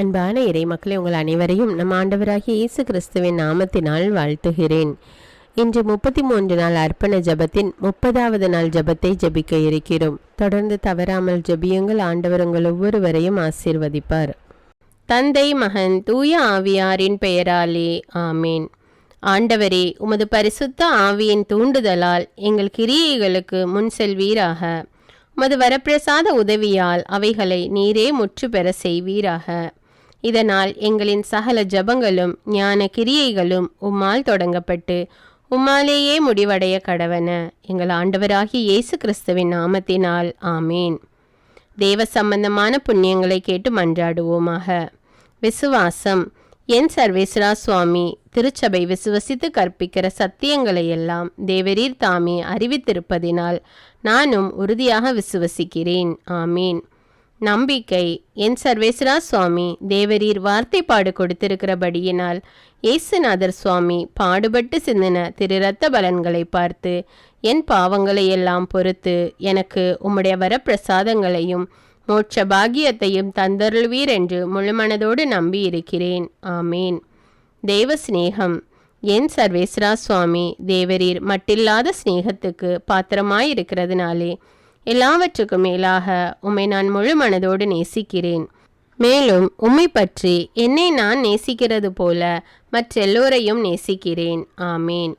அன்பான இறை மக்களை உங்கள் அனைவரையும் நம் ஆண்டவராகிய இயேசு கிறிஸ்துவின் நாமத்தினால் வாழ்த்துகிறேன். இன்று முப்பத்தி மூன்று நாள் அர்ப்பண ஜெபத்தின் முப்பதாவது நாள் ஜெபத்தை ஜெபிக்க இருக்கிறோம். தொடர்ந்து தவறாமல் ஜபியுங்கள் ஆண்டவர் உங்கள் ஒவ்வொருவரையும் ஆசீர்வதிப்பார். தந்தை மகன் தூய ஆவியாரின் பெயராலே ஆமேன். ஆண்டவரே உமது பரிசுத்த ஆவியின் தூண்டுதலால் எங்கள் கிரியைகளுக்கு முன் செல்வீராக. உமது வரப்பிரசாத உதவியால் அவைகளை நீரே முற்று பெற செய்வீராக. இதனால் எங்களின் சகல ஜபங்களும் ஞான கிரியைகளும் உம்மால் தொடங்கப்பட்டு உம்மாலேயே முடிவடைய கடவன. எங்கள் ஆண்டவராகிய இயேசு கிறிஸ்துவின் நாமத்தினால் ஆமேன். தேவ சம்பந்தமான புண்ணியங்களை கேட்டு மன்றாடுவோமாக. விசுவாசம். என் சர்வேஸ்வரா சுவாமி திருச்சபை விசுவசித்து கற்பிக்கிற சத்தியங்களை எல்லாம் தேவரீர் தாமே அறிவித்திருப்பதினால் நானும் உறுதியாக விசுவசிக்கிறேன். ஆமீன். நம்பிக்கை. என் சர்வேஸ்வரா சுவாமி தேவரீர் வார்த்தைப்பாடு கொடுத்திருக்கிறபடியினால் இயேசுநாதர் சுவாமி பாடுபட்டு சிந்தின திரு ரத்த பலன்களை பார்த்து என் பாவங்களை எல்லாம் பொறுத்து எனக்கு உம்முடைய வரப்பிரசாதங்களையும் மோட்ச பாகியத்தையும் தந்தருள்வீர் என்று முழுமனதோடு நம்பியிருக்கிறேன். ஆமேன். தெய்வ சிநேகம் என் சர்வேஸ்வரா சுவாமி தேவரீர் மட்டில்லாத சிநேகத்துக்கு பாத்திரமாயிருக்கிறதுனாலே எல்லாவற்றுக்கும் மேலாக உம்மை நான் முழு மனதோடு நேசிக்கிறேன். மேலும் உம்மை பற்றி என்னை நான் நேசிக்கிறது போல மற்றெல்லோரையும் நேசிக்கிறேன். ஆமேன்.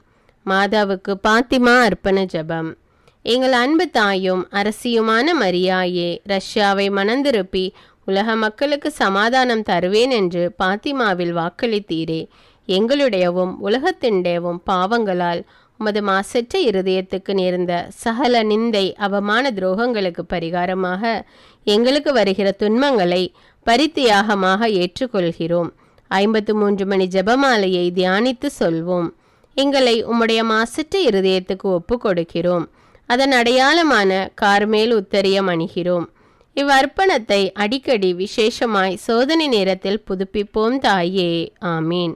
மாதாவுக்கு பாத்திமா அர்ப்பண ஜபம். எங்கள் அன்பு தாயும் அரசியுமான மரியாயே ரஷ்யாவை மணந்திருப்பி உலக மக்களுக்கு சமாதானம் தருவேன் என்று பாத்திமாவில் வாக்களித்தீரே. எங்களுடையவும் உலகத்தினுடையவும் பாவங்களால் உமது மாசற்ற இருதயத்துக்கு நேர்ந்த சகல நிந்தை அவமான துரோகங்களுக்கு பரிகாரமாக எங்களுக்கு வருகிற துன்பங்களை பரித்தியாகமாக ஏற்றுக்கொள்கிறோம். ஐம்பத்து மூன்று மணி ஜெபமாலையை தியானித்து சொல்வோம். எங்களை உம்முடைய மாசற்ற இருதயத்துக்கு ஒப்பு கொடுக்கிறோம் அதன் அடையாளமான கார்மேல் உத்தரியம் அணிகிறோம். இவ்வர்ப்பணத்தை அடிக்கடி விசேஷமாய் சோதனை நேரத்தில் புதுப்பிப்போம் தாயே. ஆமீன்.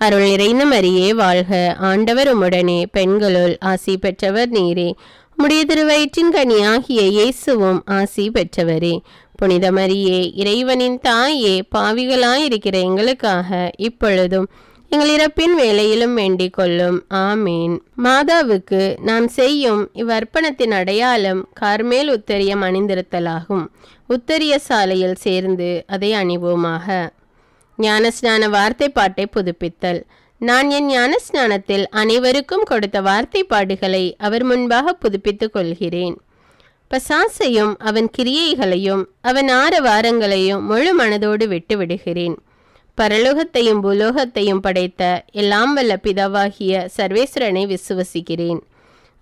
அருள் இறைந்த மரியே வாழ்க. ஆண்டவர் உம்முடனே பெண்களுள் ஆசி பெற்றவர் நீரே. உம்முடைய திருவயிற்றின் கனியாகிய இயேசுவும் ஆசி பெற்றவரே. புனித மரியே இறைவனின் தாயே பாவிகளாயிருக்கிற எங்களுக்காக இப்பொழுதும் எங்கள் இறப்பின் வேலையிலும் வேண்டிக் கொள்ளும். ஆமீன். மாதாவுக்கு நாம் செய்யும் இவ்வர்ப்பணத்தின் அடையாளம் கார்மேல் உத்தரியம் அணிந்திருத்தலாகும் உத்தரிய சாலையில் சேர்ந்து அதை அணிவோமாக. ஞானஸ்நான வார்த்தை பாட்டை புதுப்பித்தல். நான் என் ஞானஸ்நானத்தில் அனைவருக்கும் கொடுத்த வார்த்தை பாடுகளை அவர் முன்பாக புதுப்பித்துக் கொள்கிறேன். பசாசையும் அவன் கிரியைகளையும் அவன் ஆரவாரங்களையும் முழு மனதோடு விட்டு விடுகிறேன். பரலோகத்தையும் பூலோகத்தையும் படைத்த எல்லாம் வல்ல பிதாவாகிய சர்வேஸ்வரனை விசுவசிக்கிறேன்.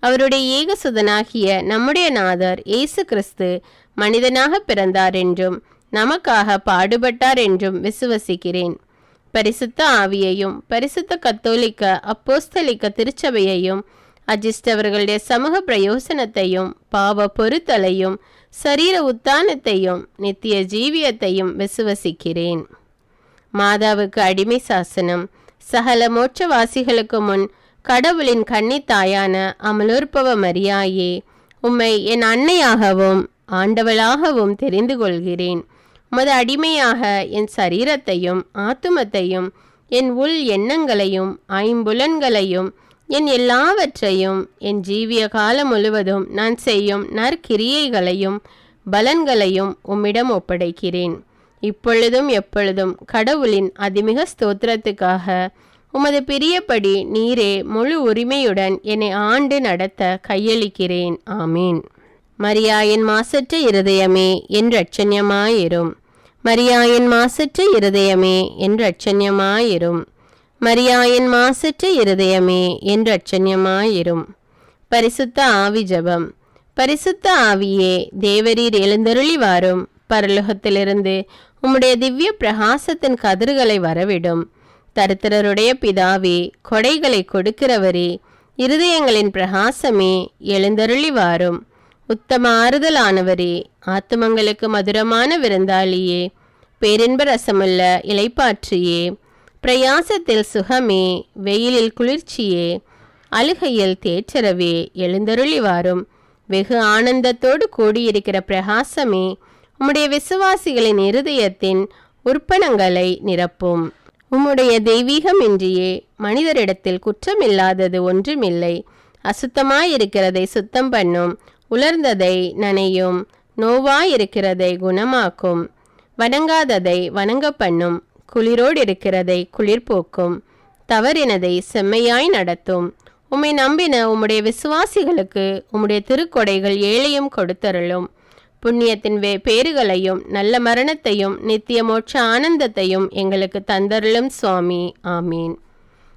அவருடைய ஏகசுதனாகிய நம்முடைய நாதர் இயேசு கிறிஸ்து மனிதனாக பிறந்தார் என்றும் நமக்காக பாடுபட்டார் என்றும் விசுவசிக்கிறேன். பரிசுத்த ஆவியையும் பரிசுத்த கத்தோலிக்க அப்போஸ்தலிக்க திருச்சபையையும் அஜிஸ்டவர்களுடைய சமூக பிரயோசனத்தையும் பாவ பொருத்தலையும் சரீர உத்தானத்தையும் நித்திய ஜீவியத்தையும் விசுவசிக்கிறேன். மாதாவுக்கு அடிமை சாசனம் சகல மோட்சவாசிகளுக்கு முன் கடவுளின் கன்னித்தாயான அமலோற்பவ மரியாயே உம்மை என் அன்னையாகவும் ஆண்டவளாகவும் தெரிந்து கொள்கிறேன். உமது அடிமையாக என் சரீரத்தையும் ஆத்துமத்தையும் என் உள் எண்ணங்களையும் ஐம்புலன்களையும் என் எல்லாவற்றையும் என் ஜீவிய காலம் முழுவதும் நான் செய்யும் நற்கிரியைகளையும் பலன்களையும் உம்மிடம் ஒப்படைக்கிறேன். இப்பொழுதும் எப்பொழுதும் கடவுளின் அதிமிக ஸ்தோத்திரத்துக்காக உமது பிரியப்படி நீரே முழு உரிமையுடன் என்னை ஆண்டு நடத்த கையளிக்கிறேன். ஆமீன். மரியாயின் மாசற்ற இருதயமே என் ரட்சண்யமாயிரும். மரியாயின் மாசற்ற இருதயமே என் ரட்சண்யமாயிரும். மரியாயின் மாசற்ற இருதயமே என் ரட்சண்யமாயிரும். பரிசுத்த ஆவி ஜபம். பரிசுத்த ஆவியே தேவரீர் எழுந்தருளி வாரும். பரலோகத்திலிருந்து உம்முடைய திவ்ய பிரகாசத்தின் கதிர்களை வரவிடும். தருத்திரருடைய பிதாவே கொடைகளை கொடுக்கிறவரே இருதயங்களின் பிரகாசமே எழுந்தருளி வாரும். உத்தம ஆறுதலானவரே ஆத்துமங்களுக்கு மதுரமான விருந்தாளியே பேரின்ப ரசமுள்ள இலைப்பாற்றியே பிரயாசத்தில் சுகமே வெயிலில் குளிர்ச்சியே அழுகையில் தேற்றரவே எழுந்தருளி வாரும் வெகு ஆனந்தத்தோடு கூடியிருக்கிற பிரகாசமே உம்முடைய விசுவாசிகளின் இருதயத்தின் உற்பனங்களை நிரப்பும். உம்முடைய தெய்வீகமின்றியே மனிதரிடத்தில் குற்றமில்லாதது ஒன்றுமில்லை. அசுத்தமாயிருக்கிறதை சுத்தம் பண்ணும். உலர்ந்ததை நனையும் நோவாயிருக்கிறதை குணமாக்கும். வணங்காததை வணங்க பண்ணும் குளிரோடு இருக்கிறதை குளிர்போக்கும். தவறினதை செம்மையாய் நடத்தும். உம்மை நம்பின உம்முடைய விசுவாசிகளுக்கு உம்முடைய திருக்கொடைகள் ஏழையும் கொடுத்தருளும். புண்ணியத்தின் வே பேறுகளையும் நல்ல மரணத்தையும் நித்திய மோட்ச ஆனந்தத்தையும் எங்களுக்கு தந்தருளும் சுவாமி. ஆமீன்.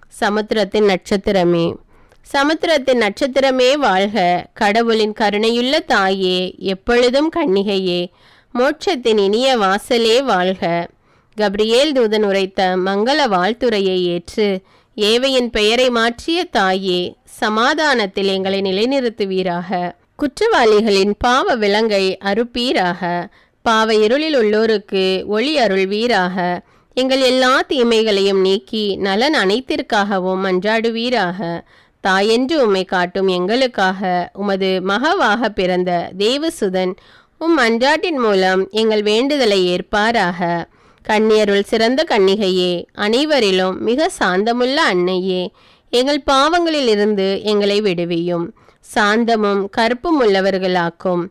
சமுத்திரத்தின் நட்சத்திரமே. சமுத்திரத்தின் நட்சத்திரமே வாழ்க. கடவுளின் கருணையுள்ள தாயே எப்பொழுதும் கண்ணிகையே மோட்சத்தின் இனிய வாசலே வாழ்க. கப்ரியேல் தூதன் உரைத்த மங்கள வாழ்த்துறையை ஏற்று ஏவையின் பெயரை மாற்றிய தாயே சமாதானத்தில் எங்களை நிலைநிறுத்துவீராக. குற்றவாளிகளின் பாவ விலங்கை அறுப்பீராக. பாவ இருளில் உள்ளோருக்கு ஒளி அருள்வீராக. எங்கள் எல்லா தீமைகளையும் நீக்கி நலன் அனைத்திற்காகவும் மன்றாடுவீராக தாயென்று உம்மை காட்டும் எங்களுக்காக உமது மகவாக பிறந்த தேவசுதன் உம் அன்றாட்டின் மூலம் எங்கள் வேண்டுதலை ஏற்பாராக. கண்ணியருள் சிறந்த கன்னிகையே அனைவரிலும் மிக சாந்தமுள்ள அன்னையே எங்கள் பாவங்களிலிருந்து எங்களை விடுவியும். சாந்தமும் கற்பும் உள்ளவர்களாக்கும்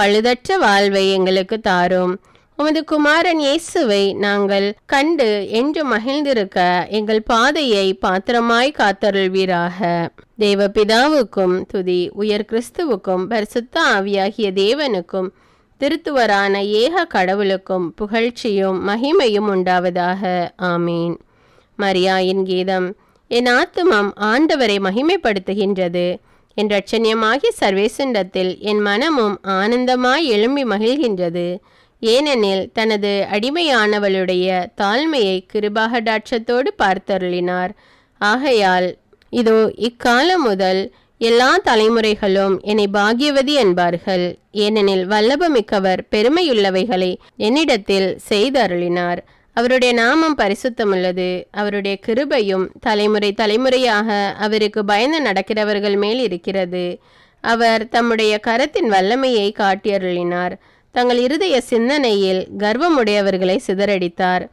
பழுதற்ற வாழ்வை எங்களுக்கு தாரும். உமது குமாரன் இயேசுவை நாங்கள் கண்டு என்று மகிழ்ந்திருக்க எங்கள் பாதையை பாத்திரமாய் காத்தருள்வீராக. தேவ பிதாவுக்கும் துதி உயர் கிறிஸ்துவுக்கும் பரிசுத்த ஆவியாகிய தேவனுக்கும் திருத்துவரான ஏக கடவுளுக்கும் புகழ்ச்சியும் மகிமையும் உண்டாவதாக. ஆமீன். மரியாயின் கீதம் என் ஆத்துமம் ஆண்டவரை மகிமைப்படுத்துகின்றது. என் ரட்சணியமாகிய சர்வேசுண்டத்தில் என் மனமும் ஆனந்தமாய் எழும்பி மகிழ்கின்றது. ஏனெனில் தனது அடிமையானவளுடைய தாழ்மையை கிருபாகடாட்சத்தோடு பார்த்தருளினார். ஆகையால் இதோ இக்காலம் முதல் எல்லா தலைமுறைகளும் என்னை பாகியவதி என்பார்கள். ஏனெனில் வல்லபமிக்கவர் பெருமையுள்ளவைகளை என்னிடத்தில் செய்தருளினார். அவருடைய நாமம் பரிசுத்தமுள்ளது. அவருடைய கிருபையும் தலைமுறை தலைமுறையாக அவருக்கு பயந்து நடக்கிறவர்கள் மேல் இருக்கிறது. அவர் தம்முடைய கரத்தின் வல்லமையை காட்டியருளினார். தங்கள் இருதய சிந்தனையில் கர்வமுடையவர்களை சிதறடித்தார்.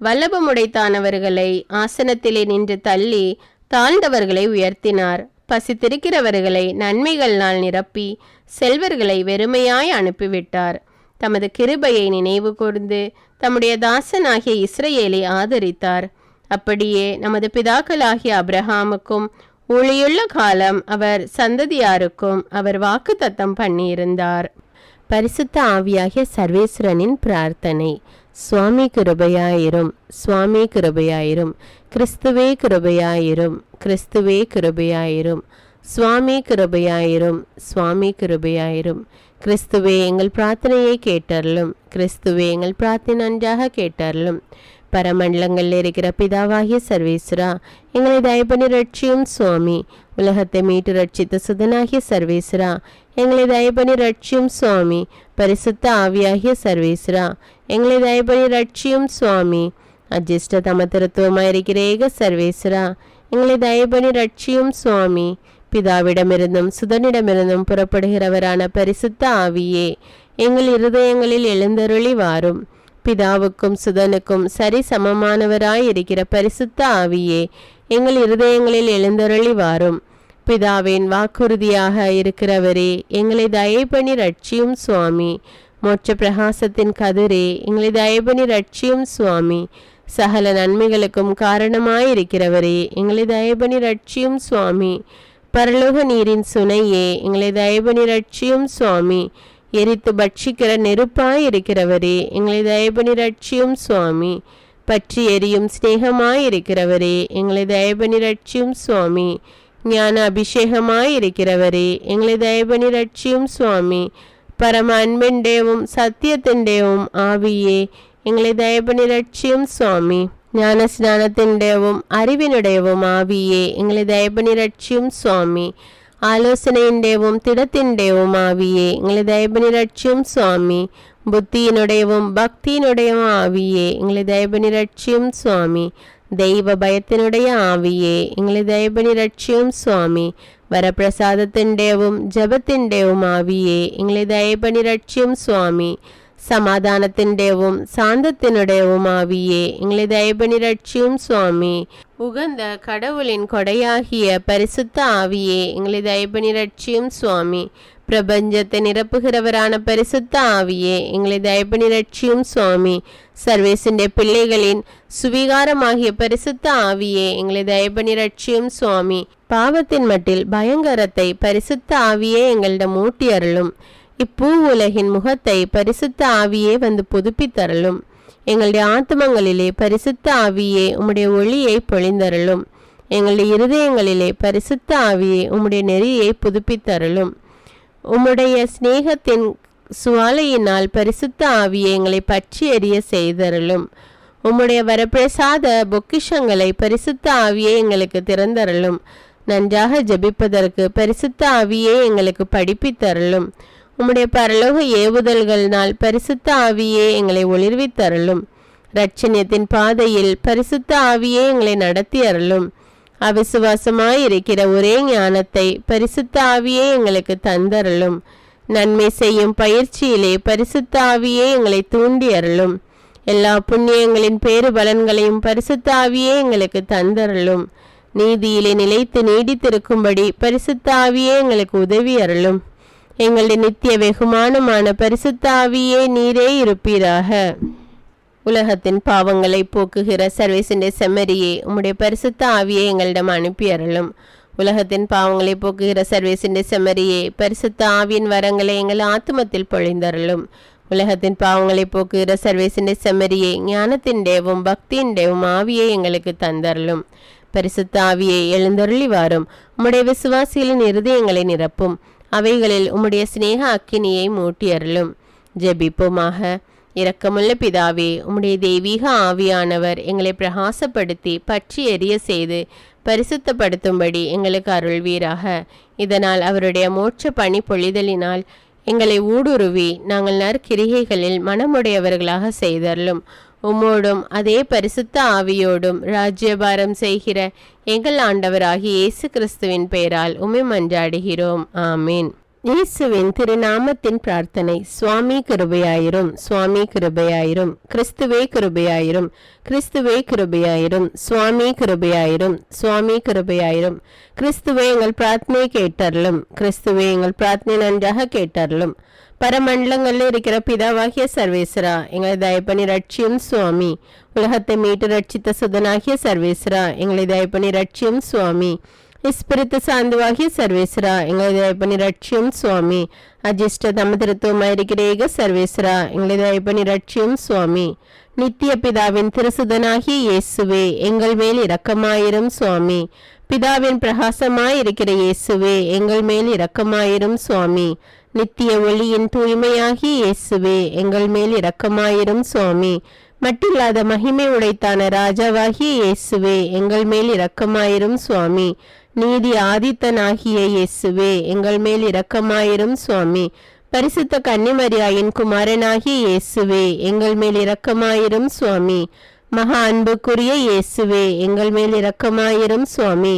வல்லபமுடைத்தானவர்களை ஆசனத்திலே நின்று தள்ளி தாழ்ந்தவர்களை உயர்த்தினார். பசித்திருக்கிறவர்களை நன்மைகள்னால் நிரப்பி செல்வர்களை வெறுமையாய் அனுப்பிவிட்டார். தமது கிருபையை நினைவு கூர்ந்து தம்முடைய தாசனாகிய இஸ்ரேலை ஆதரித்தார். அப்படியே நமது பிதாக்களாகிய அப்ரஹாமுக்கும் ஊழியுள்ள காலம் அவர் சந்ததியாருக்கும் அவர் வாக்குத்தத்தம் பண்ணியிருந்தார். பரிசுத்த ஆவியாகிய சர்வேஸ்வரனின் பிரார்த்தனை. சுவாமி கிருபையாயிரும். சுவாமி கிருபையாயிரும். கிறிஸ்துவே கிருபையாயிரும். கிறிஸ்துவே கிருபையாயிரும். சுவாமி கிருபையாயிரும். சுவாமி கிருபையாயிரும். கிறிஸ்துவே எங்கள் பிரார்த்தனையை கேட்டருளும். கிறிஸ்துவே எங்கள் பிரார்த்தனை நன்றாக கேட்டருளும். பரமண்டலங்களில் இருக்கிற பிதாவாகிய சர்வேஸ்வரா எங்களை தயபணி ரட்சியும் சுவாமி. உலகத்தை மீட்டு ரட்சித்த சுதனாகிய சர்வேஸ்வரா எங்களை தயபணி ரட்சியும் சுவாமி. பரிசுத்த ஆவியாகிய சர்வேஸ்வரா எங்களை தயபணி ரட்சியும் சுவாமி. அஜிஷ்ட தமத்திருத்துவமாயிருக்கிற ஏக சர்வேஸ்வரா எங்களை தயபணி ரட்சியும் சுவாமி. பிதாவிடமிருந்தும் சுதனிடமிருந்தும் புறப்படுகிறவரான பரிசுத்த ஆவியே எங்கள் இருதயங்களில் எழுந்தருளி வாரும். பிதாவுக்கும் சுதனுக்கும் சரி சமமானவராய் இருக்கிற பரிசுத்த ஆவியே எங்கள் இருதயங்களில் எழுந்தருளி வாரும். பிதாவின் வாக்குறுதியாக இருக்கிறவரே எங்களை தயபணி ரட்சியும் சுவாமி. மோட்ச பிரகாசத்தின் கதிரே எங்களை தயபணி ரட்சியும் சுவாமி. சகல நன்மைகளுக்கும் காரணமாயிருக்கிறவரே எங்களை தயபணி ரட்சியும் சுவாமி. பரலோக நீரின் சுனையே எங்களை தயபணி ரட்சியும் சுவாமி. எரித்து பட்சிக்கிற நெருப்பாயிருக்கிறவரே எங்களை தயபணி ரட்சியும் சுவாமி. பற்றி எரியும் சிநேகமாயிருக்கிறவரே எங்களை தயபணி ரட்சியும் சுவாமி. ஞான അഭിഷേകമായിരിക്കുന്നവരെ എങ്ങളെ ദയപണി രക്ഷിയും സ്വാമി പരമ അൻപൻ്റെയും സത്യത്തിൻ്റെയും ആവിയെ എങ്ങളെ ദയപണി രക്ഷിയും സ്വാമി ജ്ഞാനസ്നാനത്തിൻ്റെയും അറിവിനുടേയും ആവിയെ എങ്ങളെ ദയപണി രക്ഷിയും സ്വാമി ആലോചനയുടെയും തിടത്തിൻ്റെയും ആവിയെ എങ്ങളെ ദയപണി രക്ഷിയും സ്വാമി ബുദ്ധിയിനുടേയും ഭക്തിയിനുടേയും ആവിയെ എങ്ങളെ ദയപണി രക്ഷിയും സ്വാമി ദൈവ ഭയത്തിനുടയ ആവിയെ നിങ്ങളെ ദയപനി രക്ഷയും സ്വാമി വരപ്രസാദത്തിൻ്റെയും ജപത്തിൻ്റെയും ആവിയെ നിങ്ങളെ ദയപനി രക്ഷയും സ്വാമി സമാധാനത്തിൻ്റെയും സാന്തത്തിനുടയവും ആവിയെ നിങ്ങളെ ദയപനി രക്ഷയും സ്വാമി உகந்த கடவுளின் കൊടയാകിയ പരിശുദ്ധ ஆவியே எங்களை தயபனி ரட்சியும் சுவாமி பிரபஞ்சத்தை நிரப்புகிறவரான பரிசுத்த ஆவியே எங்களை தயபணி ரட்சியும் சுவாமி. சர்வேசிൻ്റെ பிள்ளைகளின் சுவீகாரமாகிய பரிசுத்த ஆவியே எங்களை தயப்பணி ரட்சியும் சுவாமி. பாவத்தின் மட்டில் பயங்கரத்தை பரிசுத்த ஆவியே எங்களிடம் ஊட்டி அருளும். இப்பூ உலகின் முகத்தை பரிசுத்த ஆவியே வந்து புதுப்பித்தருளும். எங்களுடைய ஆத்மங்களிலே பரிசுத்த ஆவியே உம்முடைய ஒளியை பொழிந்தருளும். எங்களுடைய இருதயங்களிலே பரிசுத்த ஆவியே உம்முடைய நெறியை புதுப்பித்தருளும். உம்முடைய சிநேகத்தின் சுவாலையினால் பரிசுத்த ஆவியை எங்களை பற்றி எறிய செய்தருளும். உம்முடைய வரப்பிரசாத பொக்கிஷங்களை பரிசுத்த ஆவியே எங்களுக்கு திறந்தருளும். நன்றாக ஜெபிப்பதற்கு பரிசுத்த ஆவியே எங்களுக்கு படிப்பித்தருளும். உம்முடைய பரலோக ஏவுதல்கள்னால் பரிசுத்த ஆவியே எங்களை ஒளிர்வித்தருளும். இரட்சணியத்தின் பாதையில் பரிசுத்த ஆவியே எங்களை நடத்தி அருளும் அவிசுவாசமாயிருக்கிற ஒரே ஞானத்தை பரிசுத்த ஆவியே எங்களுக்கு தந்தருளும். நன்மை செய்யும் பயிற்சியிலே பரிசுத்த ஆவியே எங்களை தூண்டி அருளும். எல்லா புண்ணியங்களின் பேறு பலன்களையும் பரிசுத்த ஆவியே எங்களுக்கு தந்தருளும். நீதியிலே நிலைத்து நீடித்திருக்கும்படி பரிசுத்த ஆவியே எங்களுக்கு உதவி அருளும். எங்களுடைய நித்திய வெகுமானமான பரிசுத்த ஆவியே நீரே இருப்பீராக. உலகத்தின் பாவங்களை போக்குகிற சர்வேசிண்டே செம்மரியே உம்முடைய பரிசுத்த ஆவியை எங்களிடம் அனுப்பி அருளும். உலகத்தின் பாவங்களை போக்குகிற சர்வேசிண்டே செம்மரியே பரிசுத்த ஆவியின் வரங்களை எங்கள் ஆத்மத்தில் பொழிந்தருளும். உலகத்தின் பாவங்களை போக்குகிற சர்வேசிண்டே செம்மரியே ஞானத்தின்டேவும் பக்தியின்டேவும் ஆவியை எங்களுக்கு தந்தருளும். பரிசுத்த ஆவியை எழுந்தருளி வாரும் உம்முடைய விசுவாசிகளின் இருதயங்களை நிரப்பும். அவைகளில் உம்முடைய சிநேக அக்கினியை மூட்டியருளும். ஜெபிப்போமாக. இரக்கமுள்ள பிதாவே உம்முடைய தெய்வீக ஆவியானவர் எங்களை பிரகாசப்படுத்தி பற்றி எரிய செய்து பரிசுத்தப்படுத்தும்படி எங்களுக்கு அருள்வீராக. இதனால் அவருடைய மோட்ச பணி பொழிதலினால் எங்களை ஊடுருவி நாங்கள் நற்கிரிகைகளில் மனமுடையவர்களாக செய்தருளும். உம்மோடும் அதே பரிசுத்த ஆவியோடும் ராஜ்யபாரம் செய்கிற எங்கள் ஆண்டவராகி இயேசு கிறிஸ்துவின் பெயரால் உமை மன்றாடுகிறோம். ஆமீன். இயேசுவின் திருநாமத்தின் பிரார்த்தனை சுவாமி கிருபையாயிரும் சுவாமி கிருபையாயிரும் கிறிஸ்துவே கிருபையாயிரும் கிறிஸ்துவே கிருபையாயிரும் சுவாமி கிருபையாயிரும் சுவாமி கிருபையாயிரும். கிறிஸ்துவே எங்கள் பிரார்த்தனை கேட்டருளும் கிறிஸ்துவே எங்கள் பிரார்த்தனை நன்றாக கேட்டருளும். பரமண்டலங்களில் இருக்கிற பிதாவாகிய சர்வேஸ்வரா எங்களை தயப்பணி ரட்சியும் சுவாமி. உலகத்தை மீட்டு ரட்சித்த சுதனாகிய சர்வேஸ்வரா எங்களை தயப்பணி ரட்சியும் சுவாமி. இஸ்பிரித்து சாந்துவாகிய சர்வேஸ்வரா எங்களை தயப்பணி ரட்சியும் சுவாமி அஜிஷ்ட தமதிருத்துவமாயிருக்கிற ஏக சர்வேஸ்வரா எங்களை ரட்சியும் சுவாமி நித்திய பிதாவின் திருசுதனாகிய இயேசுவே எங்கள் மேல் இரக்கமாயிரும் சுவாமி பிதாவின் பிரகாசமாயிருக்கிற இயேசுவே எங்கள் மேல் இரக்கமாயிரும் சுவாமி நித்திய ஒளியின் தூய்மையாகிய இயேசுவே எங்கள் மேல் இரக்கமாயிரும் சுவாமி மட்டில்லாத மகிமை உடைத்தான ராஜாவாகிய இயேசுவே எங்கள் மேல் இரக்கமாயிரும் சுவாமி நீதி ஆதித்தனாகிய இயேசுவே எங்கள் மேல் இரக்கமாயிரும் சுவாமி. பரிசுத்த கன்னிமரியாயின் குமாரனாகிய இயேசுவே எங்கள் மேல் இரக்கமாயிரும் சுவாமி. மகா அன்புக்குரிய இயேசுவே எங்கள் மேல் இரக்கமாயிரும் சுவாமி.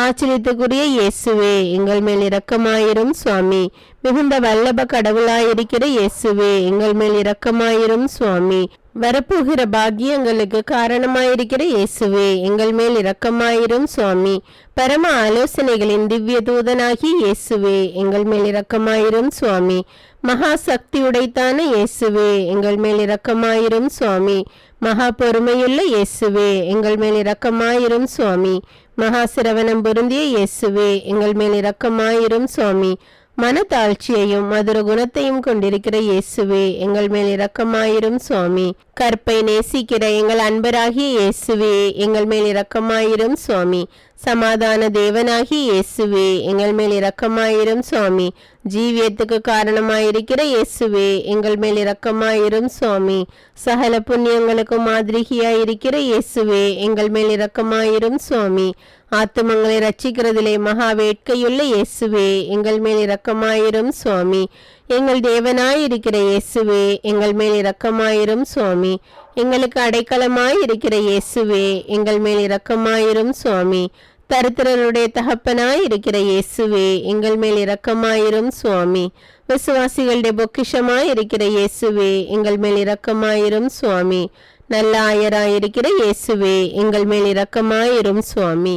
ஆச்சரியத்துக்குரிய இயேசுவே எங்கள் மேல் இரக்கமாயிரும் சுவாமி. மிகுந்த வல்லப கடவுளாயிருக்கிற இயேசுவே எங்கள் மேல் இரக்கமாயிரும் சுவாமி. வரப்போகிற பாக்கியங்களுக்கு காரணமாயிருக்கிற இயேசுவே எங்கள் மேல் இரக்கமாயிரும் சுவாமி. பரம ஆலோசனைகளின் திவ்ய தூதனாகி இயேசுவே எங்கள் மேல் இரக்கமாயிரும் சுவாமி. மகா சக்தி உடைத்தான இயேசுவே எங்கள் மேல் இரக்கமாயிரும் சுவாமி. மகா பொறுமையுள்ள இயேசுவே எங்கள் மேல் இரக்கமாயிரும் சுவாமி. மகாசிரவணம் பொருந்திய இயேசுவே எங்கள் மேல் இரக்கமாயிரும் சுவாமி. மனத்தாழ்ச்சியையும் மதுர குணத்தையும் கொண்டிருக்கிற இயேசுவே எங்கள் மேல் இரக்கமாயிரும் சுவாமி. கற்பை நேசிக்கிற எங்கள் அன்பராகிய இயேசுவே எங்கள் மேல் இரக்கமாயிரும் சுவாமி. சமாதான தேவனாகி இயேசுவே எங்கள் மேல் இரக்கமாயிரும் சுவாமி. ஜீவியத்துக்கு காரணமாயிருக்கிற இயேசுவே எங்கள் மேல் இரக்கமாயிரும் சுவாமி. சகல புண்ணியங்களுக்கு மாதிரிகியாயிருக்கிற இயேசுவே எங்கள் மேல் இரக்கமாயிரும் சுவாமி. ஆத்துமங்களை ரட்சிக்கிறதிலே மகா வேட்கையுள்ள இயேசுவே எங்கள் மேல் இரக்கமாயிரும் சுவாமி. எங்கள் தேவனாயிருக்கிற இயேசுவே எங்கள் மேல் இரக்கமாயிரும் சுவாமி. எங்களுக்கு அடைக்கலமாயிருக்கிற இயேசுவே எங்கள் மேல் இரக்கமாயிரும் சுவாமி. தரித்திரருடைய தகப்பனாய் இருக்கிற இயேசுவே எங்கள் மேல் இரக்கமாயிரும் சுவாமி. விசுவாசிகளுடைய பொக்கிஷமாய் இருக்கிற இயேசுவே எங்கள் மேல் இரக்கமாயிரும் சுவாமி. நல்ல ஆயராயிருக்கிற இயேசுவே எங்கள் மேல் இரக்கமாயிரும் சுவாமி.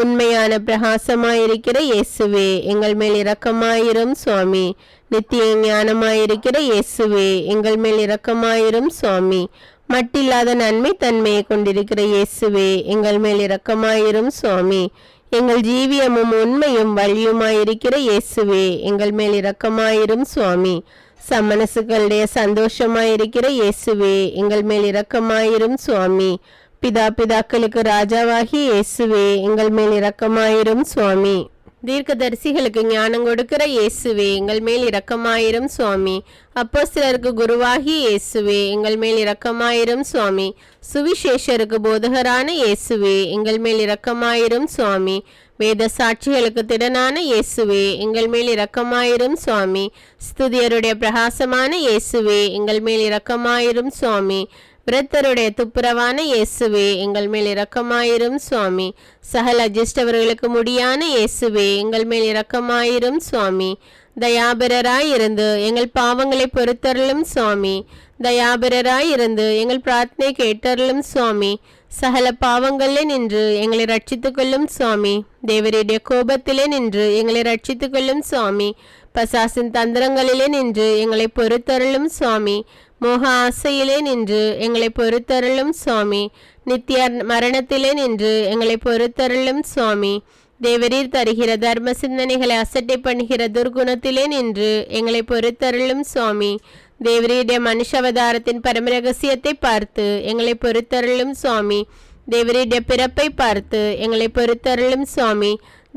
உண்மையான பிரகாசமாயிருக்கிற இயேசுவே எங்கள் மேல் இரக்கமாயிரும் சுவாமி. நித்திய ஞானமாயிருக்கிற இயேசுவே எங்கள் மேல் இரக்கமாயிரும் சுவாமி. மட்டில்லாத நன்மை தன்மையை கொண்டிருக்கிற இயேசுவே எங்கள் மேல் இரக்கமாயிரும் சுவாமி. எங்கள் ஜீவியமும் உண்மையும் வழியுமாயிருக்கிற இயேசுவே எங்கள் மேல் இரக்கமாயிரும் சுவாமி. சமணசுகளுடைய சந்தோஷமாயிருக்கிற இயேசுவே எங்கள் மேல் இரக்கமாயிரும் சுவாமி. பிதா பிதாக்களுக்கு ராஜாவாகி இயேசுவே எங்கள் மேல் இரக்கமாயிரும் சுவாமி. தீர்க்கதரிசிகளுக்கு ஞானம் கொடுக்கிற இயேசுவே எங்கள் மேல் இரக்கமாயிரும் சுவாமி. அப்போ சிலருக்கு குருவாகி இயேசுவே எங்கள் மேல் இரக்கமாயிரும் சுவாமி. சுவிசேஷருக்கு போதகரான இயேசுவே எங்கள் மேல் இரக்கமாயிரும் சுவாமி. வேத சாட்சிகளுக்கு திடனான இயேசுவே எங்கள் மேல் இரக்கமாயிரும் சுவாமி. ஸ்துதியருடைய பிரகாசமான இயேசுவே எங்கள் மேல் இரக்கமாயிரும் சுவாமி. விரத்தருடைய துப்புரவான இயேசுவே எங்கள் மேல் இரக்கமாயிரும் சுவாமி. சகல அஜிஷ்டவர்களுக்கு முடியான இயேசுவே எங்கள் மேல் இரக்கமாயிரும் சுவாமி. தயாபரராயிருந்து எங்கள் பாவங்களை பொறுத்தருளும் சுவாமி. தயாபரராயிருந்து எங்கள் பிரார்த்தனை கேட்டருளும் சுவாமி. சகல பாவங்களிலே நின்று எங்களை ரட்சித்துக் கொள்ளும் சுவாமி. தேவருடைய கோபத்திலே நின்று எங்களை ரட்சித்துக் கொள்ளும் சுவாமி. பசாசின் தந்திரங்களிலே நின்று எங்களை பொறுத்தருளும் சுவாமி. மோக ஆசையிலே நின்று எங்களை பொறுத்தருளும் சுவாமி. நித்திய மரணத்திலே நின்று எங்களை பொறுத்தருளும் சுவாமி. தேவரீர் தருகிற தர்ம சிந்தனைகளை அசட்டை பண்ணுகிற துர்குணத்திலே நின்று எங்களை பொறுத்தருளும் சுவாமி. தேவரீருடைய மனுஷாவதாரத்தின் பரம ரகசியத்தை பார்த்து எங்களை பொறுத்தருளும் சுவாமி தேவரீருடைய பிறப்பை பார்த்து எங்களை பொறுத்தருளும்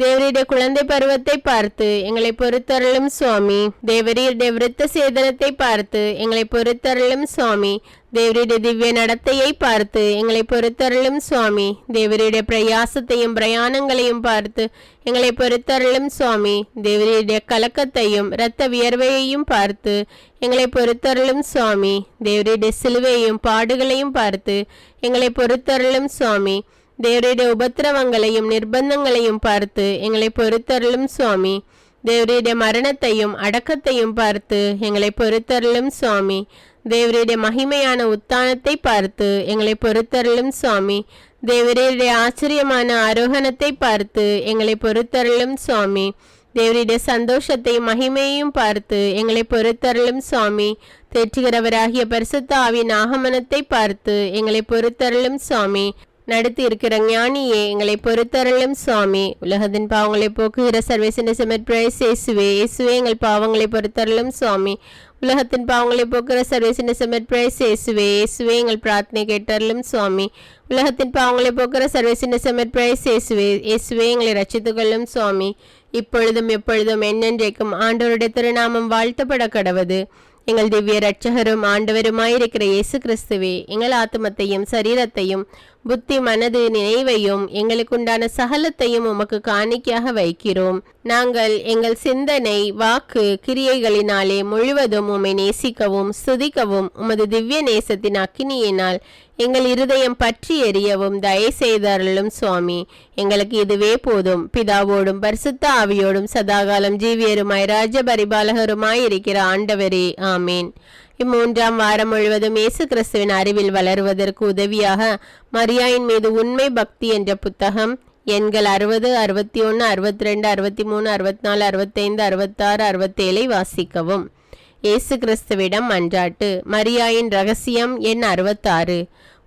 தேவரீட குழந்தை பருவத்தை பார்த்து எங்களை பொறுத்தருளும் சுவாமி. தேவரீருடைய விருத்த சேதனத்தை பார்த்து எங்களை பொறுத்தருளும் சுவாமி. தேவரீட திவ்ய நடத்தையை பார்த்து எங்களை பொறுத்தருளும் சுவாமி. தேவரீட பிரயாசத்தையும் பிரயாணங்களையும் பார்த்து எங்களை பொறுத்தருளும் சுவாமி. தேவருடைய கலக்கத்தையும் இரத்த வியர்வையையும் பார்த்து எங்களை பொறுத்தருளும் சுவாமி. தேவரீட சிலுவையையும் பாடுகளையும் பார்த்து எங்களை பொறுத்தருளும் சுவாமி. தேவருடைய உபத்திரவங்களையும் நிர்பந்தங்களையும் பார்த்து எங்களை பொறுத்தருளும் சுவாமி. தேவருடைய மரணத்தையும் அடக்கத்தையும் பார்த்து எங்களை பொறுத்தருளும் சுவாமி. தேவருடைய மகிமையான உத்தானத்தை பார்த்து எங்களை பொறுத்தருளும் சுவாமி. தேவருடைய ஆச்சரியமான ஆரோகணத்தை பார்த்து எங்களை பொறுத்தருளும் சுவாமி. தேவருடைய சந்தோஷத்தையும் மகிமையையும் பார்த்து எங்களை பொறுத்தருளும் சுவாமி. தேற்றுகிறவராகிய பரிசுத்தாவின் ஆகமனத்தை பார்த்து எங்களை பொறுத்தருளும் சுவாமி. நடத்தி இருக்கிற ஞானியே எங்களை பொறுத்தருளும் சுவாமி. உலகத்தின் பாவங்களை போக்குகிற சர்வேசன செமட் பிரைஸ் இயேசுவே இயேசுவே எங்கள் பாவங்களை பொறுத்தருளும் சுவாமி. உலகத்தின் பாவங்களை போக்குகிற சர்வேசன செமட் பிரைஸ் இயேசுவே இயேசுவே எங்கள் பிரார்த்தனை கேட்டருளும் சுவாமி. உலகத்தின் பாவங்களை போக்குகிற சர்வேசன செமட் பிரைஸ் இயேசுவே இயேசுவே எங்களை ரட்சித்துக் கொள்ளும் சுவாமி. இப்பொழுதும் எப்பொழுதும் என்னென்றைக்கும் ஆண்டவருடைய திருநாமம் வாழ்த்தப்பட கடவது. எங்கள் திவ்ய ரட்சகரும் ஆண்டவருமாயிருக்கிற இயேசு கிறிஸ்துவே எங்கள் ஆத்மத்தையும் சரீரத்தையும் புத்தி மனது நினைவையும் எங்களுக்குண்டான சகலத்தையும் உமக்கு காணிக்கையாக வைக்கிறோம். நாங்கள் எங்கள் சிந்தனை வாக்கு கிரியைகளினாலே முழுவதும் உம்மை நேசிக்கவும் சுதிக்கவும் உமது திவ்ய நேசத்தின் அக்கினியினால் எங்கள் இருதயம் பற்றி எரியவும் தயை செய்தார்களும் சுவாமி. எங்களுக்கு இதுவே போதும். பிதாவோடும் பரிசுத்த ஆவியோடும் சதாகாலம் ஜீவியருமாய் ராஜபரிபாலகருமாய் இருக்கிற ஆண்டவரே. ஆமேன். இம்மூன்றாம் வாரம் முழுவதும் இயேசு கிறிஸ்துவின் அறிவில் வளருவதற்கு உதவியாக மரியாயின் மீது உண்மை பக்தி என்ற புத்தகம் எண்கள் அறுபது அறுபத்தி ஒன்று அறுபத்தி ரெண்டு அறுபத்தி மூணு அறுபத்தி நாலு அறுபத்தைந்து அறுபத்தாறு அறுபத்தேழை வாசிக்கவும். இயேசு கிறிஸ்துவிடம் மன்றாட்டு மரியாயின் ரகசியம் எண் அறுபத்தாறு.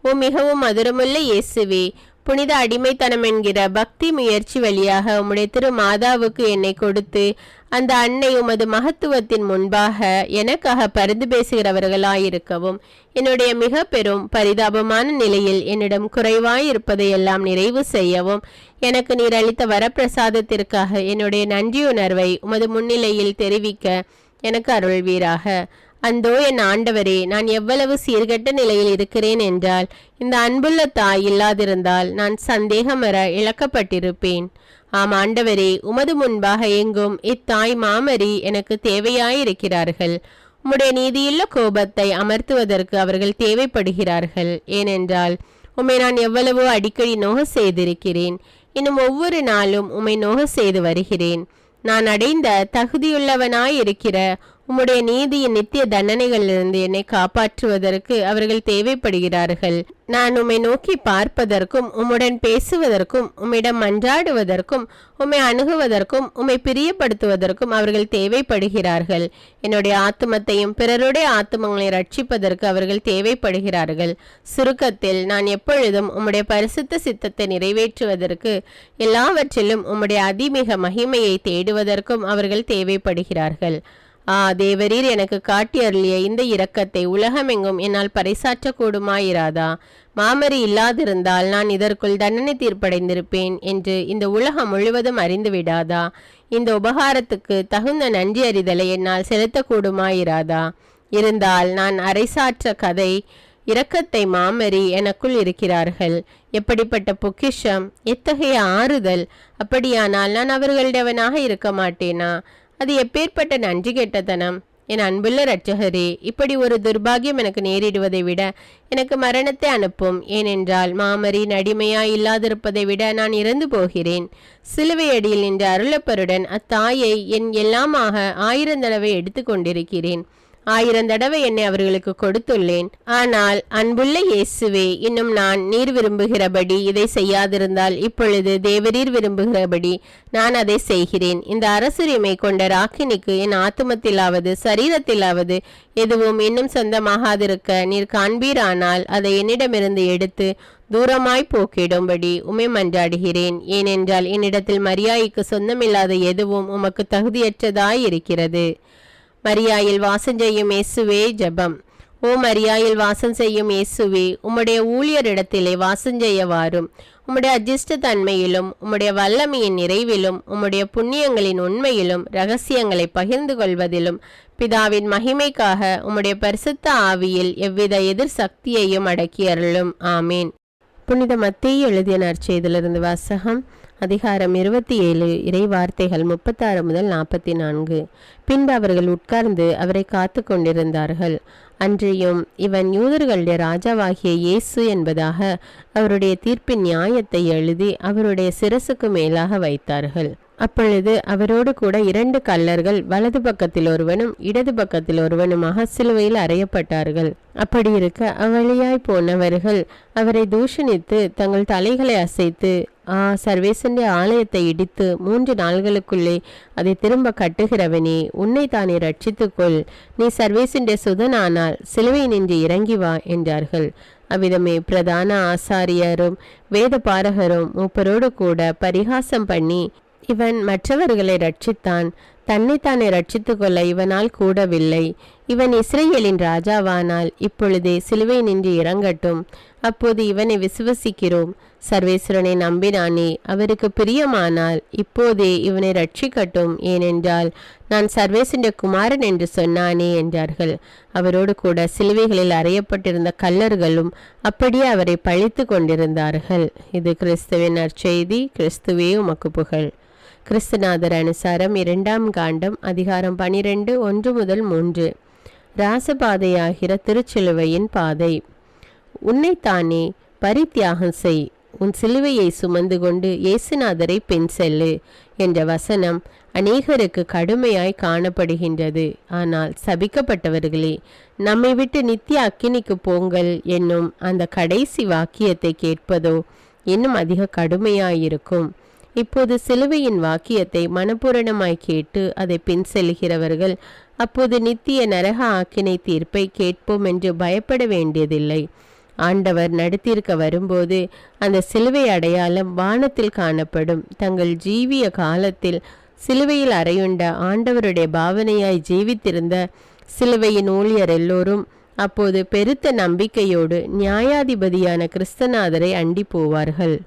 ஓ மிகவும் மதுரமுள்ள இயேசுவே புனித அடிமைத்தனம் என்கிற பக்தி முயற்சி வழியாக உம்முடைய திரு மாதாவுக்கு என்னை கொடுத்து அந்த அன்னை உமது மகத்துவத்தின் முன்பாக எனக்காக பரிந்து பேசுகிறவர்களாயிருக்கவும் என்னுடைய மிக பெரும் பரிதாபமான நிலையில் என்னிடம் குறைவாயிருப்பதையெல்லாம் நிறைவு செய்யவும் எனக்கு நீர் அளித்த வரப்பிரசாதத்திற்காக என்னுடைய நன்றியுணர்வை உமது முன்னிலையில் தெரிவிக்க எனக்கு அருள்வீராக. அந்தோ என் ஆண்டவரே நான் எவ்வளவு சீர்கெட்ட நிலையில் இருக்கிறேன் என்றால் இந்த அன்புள்ள தாய் இல்லாதிருந்தால் நான் சந்தேகமற இழக்கப்பட்டிருப்பேன். ஆம் ஆண்டவரே உமது முன்பாக எங்கும் இத்தாய் மாமரி எனக்கு தேவையாயிருக்கிறார்கள். உம்முடைய நீதியுள்ள கோபத்தை அமர்த்துவதற்கு அவர்கள் தேவைப்படுகிறார்கள். ஏனென்றால் உம்மை நான் எவ்வளவோ அடிக்கடி நோக செய்திருக்கிறேன். இன்னும் ஒவ்வொரு நாளும் உம்மை நோக செய்து வருகிறேன். நான் அடைந்த தகுதியுள்ளவனாயிருக்கிற உம்முடைய நீதியின் நித்திய தண்டனைகளிலிருந்து என்னை காப்பாற்றுவதற்கு அவர்கள் தேவைப்படுகிறார்கள். நான் உம்மை நோக்கி பார்ப்பதற்கும் உம்முடன் பேசுவதற்கும் உம்மிடம் மன்றாடுவதற்கும் உம்மை அணுகுவதற்கும் உம்மை பிரியப்படுத்துவதற்கும் அவர்கள் தேவைப்படுகிறார்கள். என்னுடைய ஆத்மத்தையும் பிறருடைய ஆத்துமங்களை ரட்சிப்பதற்கு அவர்கள் தேவைப்படுகிறார்கள். சுருக்கத்தில் நான் எப்பொழுதும் உம்முடைய பரிசுத்த சித்தத்தை நிறைவேற்றுவதற்கு எல்லாவற்றிலும் உம்முடைய அதிமிக மகிமையை தேடுவதற்கும் அவர்கள் தேவைப்படுகிறார்கள். ஆ தேவரீர் எனக்கு காட்டி அருளிய இந்த இரக்கத்தை உலகமெங்கும் என்னால் பறைசாற்றக்கூடுமாயிராதா? மாமரி இல்லாதிருந்தால் நான் இதற்குள் தண்டனை தீர்ப்படைந்திருப்பேன் என்று இந்த உலகம் முழுவதும் அறிந்து விடாதா இந்த உபகாரத்துக்கு தகுந்த நன்றி அறிதலை என்னால் செலுத்தக்கூடுமாயிராதா? இருந்தால் நான் அரைசாற்ற கதை இரக்கத்தை மாமரி எனக்குள் இருக்கிறார்கள். எப்படிப்பட்ட பொக்கிஷம் எத்தகைய ஆறுதல்? அப்படியானால் நான் அவர்களிடவனாக இருக்க மாட்டேனா? அது எப்பேற்பட்ட நன்றி கெட்டதனம் என் அன்புள்ள இரட்சகரே இப்படி ஒரு துர்பாகியம் எனக்கு நேரிடுவதை விட எனக்கு மரணத்தை அனுப்பும். ஏனென்றால் மாமரி அடிமையாய் இல்லாதிருப்பதை விட நான் இறந்து போகிறேன். சிலுவையடியில் நின்ற அருளப்பருடன் அத்தாயை என் எல்லாமாக ஆயிரம் தடவை எடுத்து கொண்டிருக்கிறேன். ஆயிரம் தடவை என்னை அவர்களுக்கு கொடுத்துள்ளேன். ஆனால் அன்புள்ள இயேசுவே இன்னும் நான் நீர் விரும்புகிறபடி இதை செய்யாதிருந்தால் இப்பொழுது தேவரீர் விரும்புகிறபடி நான் அதை செய்கிறேன். இந்த அரசுரிமை கொண்ட ராக்கினிக்கு என் ஆத்துமத்திலாவது சரீரத்திலாவது எதுவும் இன்னும் சொந்தமாகாதிருக்க நீர் காண்பீரானால் அதை என்னிடமிருந்து எடுத்து தூரமாய் போக்கிடும்படி உமை மன்றாடுகிறேன். ஏனென்றால் என்னிடத்தில் மரியாய்க்கு சொந்தமில்லாத எதுவும் உமக்கு தகுதியற்றதாய் இருக்கிறது மரியாயில் வாசம் செய்யும் இயேசுவே ஜெபம். ஓ மரியாயில் வாசம் செய்யும் இயேசுவே உம்முடைய ஊழியரிடத்திலே வாசம் செய்ய வாரும் உம்முடைய அஜிஷ்ட தன்மையிலும் உம்முடைய வல்லமையின் நிறைவிலும் உம்முடைய புண்ணியங்களின் உண்மையிலும் ரகசியங்களை பகிர்ந்து கொள்வதிலும் பிதாவின் மகிமைக்காக உம்முடைய பரிசுத்த ஆவியில் எவ்வித எதிர் சக்தியையும் அடக்கியருளும் ஆமீன் ஆமேன். புனித மத்திய எழுதிய நற்செய்திலிருந்து வாசகம். அதிகாரம் இருபத்தி ஏழு இறை வார்த்தைகள் முப்பத்தாறு முதல் நாற்பத்தி நான்கு. பின்பு அவர்கள் உட்கார்ந்து அவரை காத்து கொண்டிருந்தார்கள். அன்றியும் இவன் யூதர்களுடைய ராஜாவாகிய இயேசு என்பதாக அவருடைய தீர்ப்பின் நியாயத்தை எழுதி அவருடைய சிரசுக்கு மேலாக வைத்தார்கள். அப்பொழுது அவரோடு கூட இரண்டு கல்லர்கள் வலது பக்கத்தில் ஒருவனும் இடது பக்கத்தில் ஒருவனுமாக சிலுவையில் அறையப்பட்டார்கள். அப்படி இருக்க அவ்வழியாய் போனவர்கள் அவரை தூஷணித்து தங்கள் தலைகளை அசைத்து ஆ சர்வேசனுடைய ஆலயத்தை இடித்து மூன்று நாள்களுக்குள்ளே அதை திரும்ப கட்டுகிறவனே உன்னை தானே ரட்சித்துக்கொள். நீ சர்வேசனுடைய சுதனானால் சிலுவை நின்று இறங்கி வா என்றார்கள். அவ்விதமே பிரதான ஆசாரியரும் வேத பாரகரும் மூப்பரோடு கூட பரிகாசம் பண்ணி இவன் மற்றவர்களை ரட்சித்தான். தன்னைத்தானே ரட்சித்துக் கொள்ள இவனால் கூடவில்லை. இவன் இஸ்ரேலின் ராஜாவானால் இப்பொழுதே சிலுவை நின்று இறங்கட்டும். அப்போது இவனை விசுவசிக்கிறோம். சர்வேஸ்வரனை நம்பினானே அவருக்கு பிரியமானால் இப்போதே இவனை ரட்சிக்கட்டும் ஏனென்றால் நான் சர்வேசனுடைய குமாரன் என்று சொன்னானே என்றார்கள். அவரோடு கூட சிலுவைகளில் அறையப்பட்டிருந்த கல்லர்களும் அப்படியே அவரை பழித்து கொண்டிருந்தார்கள். இது கிறிஸ்துவின் நற்செய்தி. கிறிஸ்துவே உமக்கு புகழ். கிறிஸ்துநாதர் அனுசாரம் இரண்டாம் காண்டம் அதிகாரம் பனிரெண்டு ஒன்று முதல் மூன்று. ராசபாதையாகிற திருச்சிலுவையின் பாதை. உன்னைத்தானே பரித்தியாகம் செய். உன் சிலுவையை சுமந்து கொண்டு இயேசுநாதரை பின் செல்லு என்ற வசனம் அநேகருக்கு கடுமையாய் காணப்படுகின்றது. ஆனால் சபிக்கப்பட்டவர்களே நம்மை விட்டு நித்திய அக்கினிக்கு போங்கள் என்னும் அந்த கடைசி வாக்கியத்தை கேட்பதோ இன்னும் அதிக கடுமையாயிருக்கும். இப்போது சிலுவையின் வாக்கியத்தை மனப்பூரணமாய் கேட்டு அதை பின் செல்கிறவர்கள் அப்போது நித்திய நரக ஆக்கினை தீர்ப்பை கேட்போம் என்று பயப்பட வேண்டியதில்லை. ஆண்டவர் நடத்தியிருக்க வரும்போது அந்த சிலுவை அடையாளம் வானத்தில் காணப்படும். தங்கள் ஜீவிய காலத்தில் சிலுவையில் அறையுண்ட ஆண்டவருடைய பாவனையாய் ஜீவித்திருந்த சிலுவையின் ஊழியர் எல்லோரும் அப்போது பெருத்த நம்பிக்கையோடு நியாயாதிபதியான கிறிஸ்தநாதரை அண்டி போவார்கள்.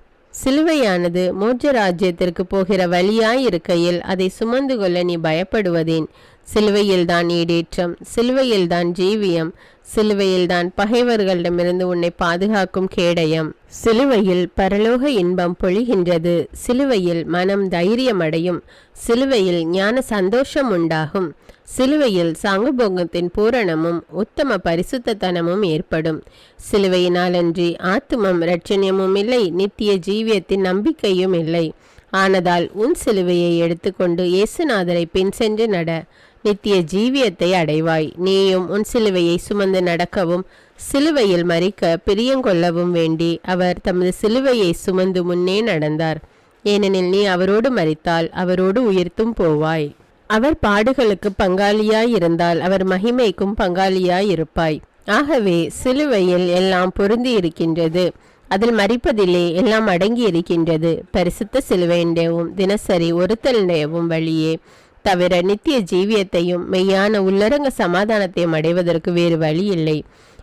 சிலுவையானது மோட்ச ராஜ்யத்திற்கு போகிற வழியாய் இருக்கையில் அதை சுமந்து கொள்ள நீ பயப்படுவதேன். சிலுவையில்தான் ஈடேற்றம் சிலுவையில்தான் ஜீவியம் சிலுவையில்தான் பகைவர்களிடமிருந்து உன்னை பாதுகாக்கும் கேடயம். சிலுவையில் பரலோக இன்பம் பொழிகின்றது. சிலுவையில் மனம் தைரியமடையும். சிலுவையில் ஞான சந்தோஷம் உண்டாகும். சிலுவையில் சாங்குபோகத்தின் பூரணமும் உத்தம பரிசுத்தனமும் ஏற்படும். சிலுவையினாலன்றி ஆத்மம் இரட்சணியமும் இல்லை நித்திய ஜீவியத்தின் நம்பிக்கையும் இல்லை. ஆனதால் உன் சிலுவையை எடுத்துக்கொண்டு இயேசுநாதரை பின் சென்று நட. நித்திய ஜீவியத்தை அடைவாய். நீயும் உன் சிலுவையை சுமந்து நடக்கவும் சிலுவையில் மறிக்க பிரியங்கொள்ளவும் வேண்டி அவர் தமது சிலுவையை சுமந்து முன்னே நடந்தார். ஏனெனில் நீ அவரோடு மறித்தால் அவரோடு உயிர்த்தும் போவாய். அவர் பாடுகளுக்கு பங்காளியாய் இருந்தால் அவர் மகிமைக்கும் பங்காளியாய் இருப்பாய் ஆகவே சிலுவையில் எல்லாம் பொருந்தி இருக்கின்றது அதில் மறிப்பதிலே எல்லாம் அடங்கி இருக்கின்றது பரிசுத்த சிலுவையின் தினசரி ஒருத்தலுடையவும் வழியே தவிர நித்திய ஜீவியத்தையும் மெய்யான உள்ளரங்க சமாதானத்தையும் அடைவதற்கு வேறு வழி இல்லை.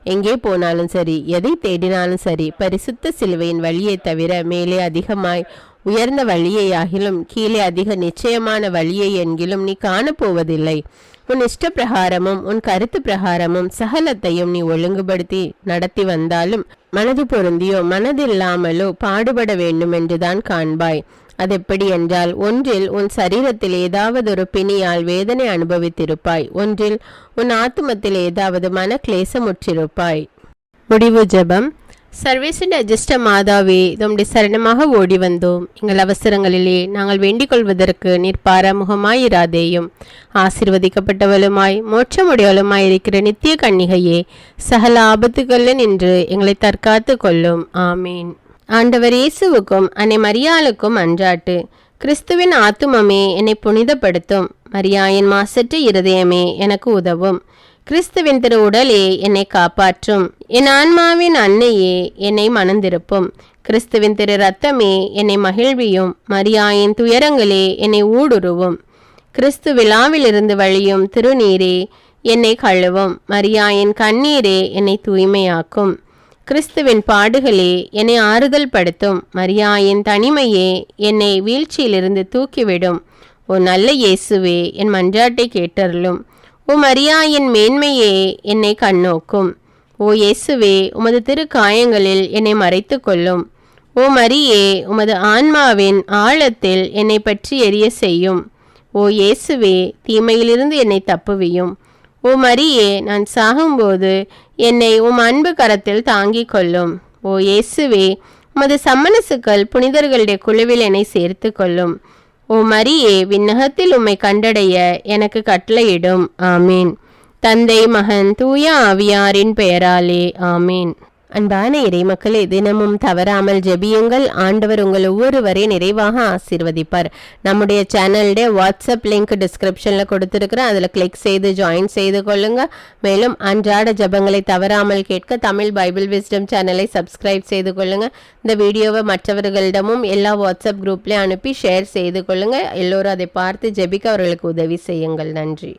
எங்கே போனாலும் சரி எதை தேடினாலும் சரி பரிசுத்த சிலுவையின் வழியை தவிர மேலே அதிகமாய் உயர்ந்த வழியையாகிலும் கீழே அதிக நிச்சயமான வழியை என்கிலும் நீ காணப்போவதில்லை. உன் இஷ்ட பிரகாரமும் உன் கருத்து பிரகாரமும் சகலத்தையும் நீ ஒழுங்குபடுத்தி நடத்தி வந்தாலும் மனது பொருந்தியோ மனதில்லாமலோ பாடுபட வேண்டும் என்றுதான் காண்பாய். அதெப்படி என்றால் ஒன்றில் உன் சரீரத்தில் ஏதாவது ஒரு பிணியால் வேதனை அனுபவித்திருப்பாய். ஒன்றில் உன் ஆத்துமத்தில் ஏதாவது மன கிளேசமுற்றிருப்பாய் முடிவு ஜெபம். சர்வேசன் அஜிஷ்ட மாதாவே தம்முடைய சரணமாக ஓடி வந்தோம் எங்கள் அவசரங்களிலே நாங்கள் வேண்டிக் கொள்வதற்கு நீர் பாரமுகமாயிராதேயும். ஆசிர்வதிக்கப்பட்டவளுமாய் மோட்சமுடையவளுமாய் இருக்கிற நித்திய கன்னிகையே சகல ஆபத்துகளில் நின்று எங்களை தற்காத்து கொள்ளும். ஆமீன். ஆண்டவர் இயேசுவுக்கும் அன்னை மரியாளுக்கும் அன்றாட்டு. கிறிஸ்துவின் ஆத்துமமே என்னை புனிதப்படுத்தும். மரியாயின் மாசற்ற இருதயமே எனக்கு உதவும். கிறிஸ்துவின் திரு உடலே என்னை காப்பாற்றும். என் ஆன்மாவின் அன்னையே என்னை மணந்திருப்பும். கிறிஸ்துவின் திரு ரத்தமே என்னை மகிழ்வியும். மரியாயின் துயரங்களே என்னை ஊடுருவும். கிறிஸ்து விழாவிலிருந்து வழியும் திருநீரே என்னை கழுவும். மரியாயின் கண்ணீரே என்னை தூய்மையாக்கும். கிறிஸ்துவின் பாடுகளே என்னை ஆறுதல் படுத்தும். மரியாயின் தனிமையே என்னை வீழ்ச்சியிலிருந்து தூக்கிவிடும். ஓ நல்ல இயேசுவே என் மன்றாட்டை கேட்டருளும். ஓ மரியாயின் மேன்மையே என்னை கண்ணோக்கும். ஓ இயேசுவே உமது திரு காயங்களில் என்னை மறைத்து கொள்ளும் ஓ மரியே உமது ஆன்மாவின் ஆழத்தில் என்னை பற்றி எரிய செய்யும். ஓ இயேசுவே தீமையிலிருந்து என்னை தப்புவியும். ஓ மரியே நான் சாகும்போது என்னை உம் அன்பு கரத்தில் தாங்கிக் கொள்ளும். ஓ இயேசுவே உமது சம்மனசுக்கள் புனிதர்களுடைய குழுவில் என்னை சேர்த்து கொள்ளும். ஓ மரியே விண்ணகத்தில் உம்மை கண்டடைய எனக்கு கட்டளையிடும். ஆமீன். தந்தை மகன் தூய ஆவியாரின் பெயராலே ஆமீன். அன்பான இறைமக்களே தினமும் தவறாமல் ஜெபியுங்கள். ஆண்டவர் உங்கள் ஒவ்வொருவரை நிறைவாக ஆசீர்வதிப்பார். நம்முடைய சேனலுடைய வாட்ஸ்அப் லிங்க் டிஸ்கிரிப்ஷனில் கொடுத்துருக்குறேன். அதில் கிளிக் செய்து ஜாயின் செய்து கொள்ளுங்க. மேலும் அன்றாட ஜெபங்களை தவறாமல் கேட்க தமிழ் பைபிள் விஸ்டம் சேனலை சப்ஸ்கிரைப் செய்து கொள்ளுங்க. இந்த வீடியோவை மற்றவர்களிடமும் எல்லா வாட்ஸ்அப் குரூப்லேயும் அனுப்பி ஷேர் செய்து கொள்ளுங்க. எல்லோரும் அதை பார்த்து ஜெபிக்க அவர்களுக்கு உதவி செய்யுங்கள். நன்றி.